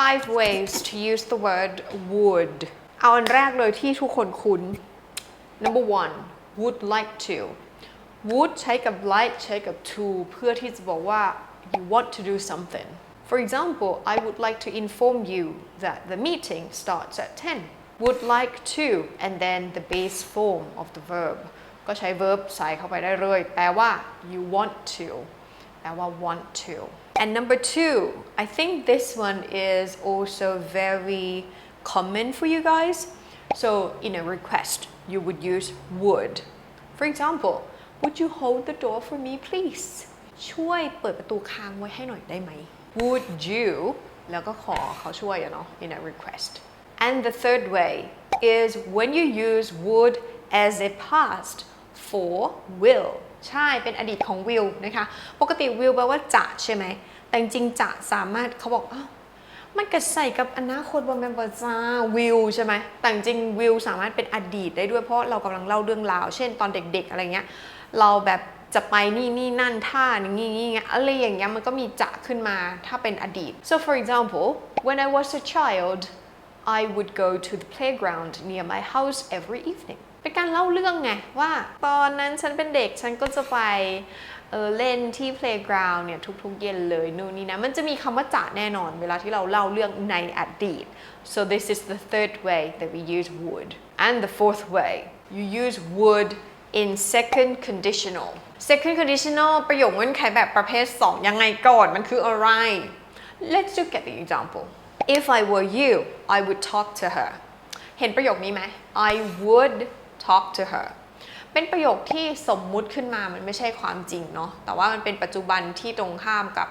Five ways to use the word would เอาอันแรกเลยที่ทุกคนคุ้น Number one would like to would ใช้กับ like ใช้กับ to เพื่อที่จะบอกว่า you want to do something For example I would like to inform you that the meeting starts at 10 would like to and then the base form of the verb ก็ใช้ verb ใส่เข้าไปได้เลย แปลว่า you want to แปลว่า want to and number two I think this one is also very common for you guys so in a request you would use would for example would you hold the door for me please ช่วยเปิดประตูค้างไว้ให้หน่อยได้ไหม would you แล้วก็ขอเขาช่วยอะเนาะ in a request and the third way is when you use would as a past for will ใช่ เป็นอดีตของ will นะคะ ปกติ will แปลว่าจะใช่ไหม แต่จริงจะสามารถเขาบอกอ้าวมันก็ใส่กับอนาคตบนแมนบอจ้า will ใช่ไหมแต่จริง will สามารถเป็นอดีตได้ด้วยเพราะเรากำลังเล่าเรื่องราว เช่นตอนเด็กๆ อะไรเงี้ย เราแบบจะไปนี่นี่นั่นท่านี้นี่นี่อะไรอย่างเงี้ยมันก็มีจะขึ้นมาถ้าเป็นอดีต so for example when I was a child I would go to the playground near my house every evening เป็นการเล่าเรื่องไงว่า ตอนนั้นฉันเป็นเด็กฉันก็จะไป เออเล่นที่ playground เนี่ยทุกๆเย็นเลยนู่นนี่นะมันจะมีคำว่าจะแน่นอนเวลาที่เราเล่าเรื่องในอดีต so this is the third way that we use would and the fourth way you use would in second conditional second conditional ประโยคเงื่อนไขแบบประเภท 2 ยังไงก่อนมันคืออะไร let's look at the example if I were you I would talk to her เห็นประโยคนี้ไหม I would talk to her เป็นประโยคที่สมมุติขึ้นมามันไม่ใช่ความจริงเนาะแต่ว่ามันเป็นปัจจุบันที่ตรงข้ามกับ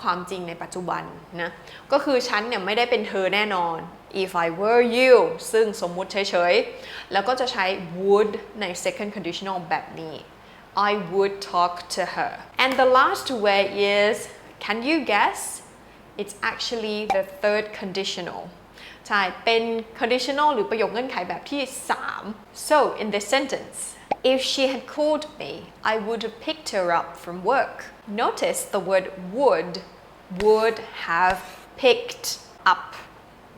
ความจริงในปัจจุบันนะก็คือฉันเนี่ยไม่ได้เป็นเธอแน่นอน if I were you ซึ่งสมมุติเฉยๆ แล้วก็จะใช้ would ใน second conditional แบบนี้ I would talk to her and the last way is can you guess it's actually the third conditional ใช่ เป็น conditional หรือประโยคเงื่อนไขแบบที่ 3 so in this sentence if she had called me I would have picked her up from work notice the word would would have picked up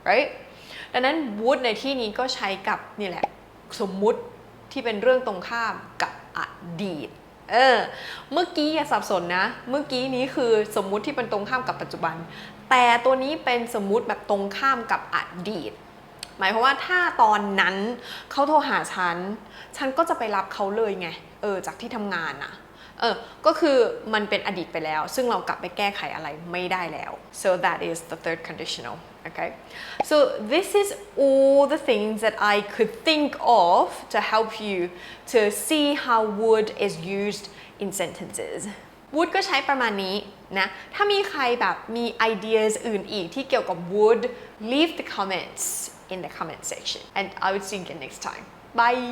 right ดังนั้น would ในที่นี้ก็ใช้กับนี่แหละ สมมุติที่เป็นเรื่องตรงข้ามกับอดีต เออ เมื่อกี้อย่าสับสนนะ เมื่อกี้นี้คือสมมุติที่เป็นตรงข้ามกับปัจจุบัน แต่ตัวนี้เป็นสมมุติแบบตรงข้ามกับอดีต หมายความว่าถ้าตอนนั้นเขาโทรหาฉัน ฉันก็จะไปรับเขาเลยไง เออ จากที่ทำงานอะเออ ก็คือมันเป็นอดีตไปแล้ว ซึ่งเรากลับไปแก้ไขอะไรไม่ได้แล้ว so that is the third conditional okay so this is all the things that I could think of to help you to see how would is used in sentences wood ก็ใช้ประมาณนี้นะ ถ้ามีใครแบบมี ideas อื่นอีกที่เกี่ยวกับ would leave the comments in the comment section and I will see you again next time bye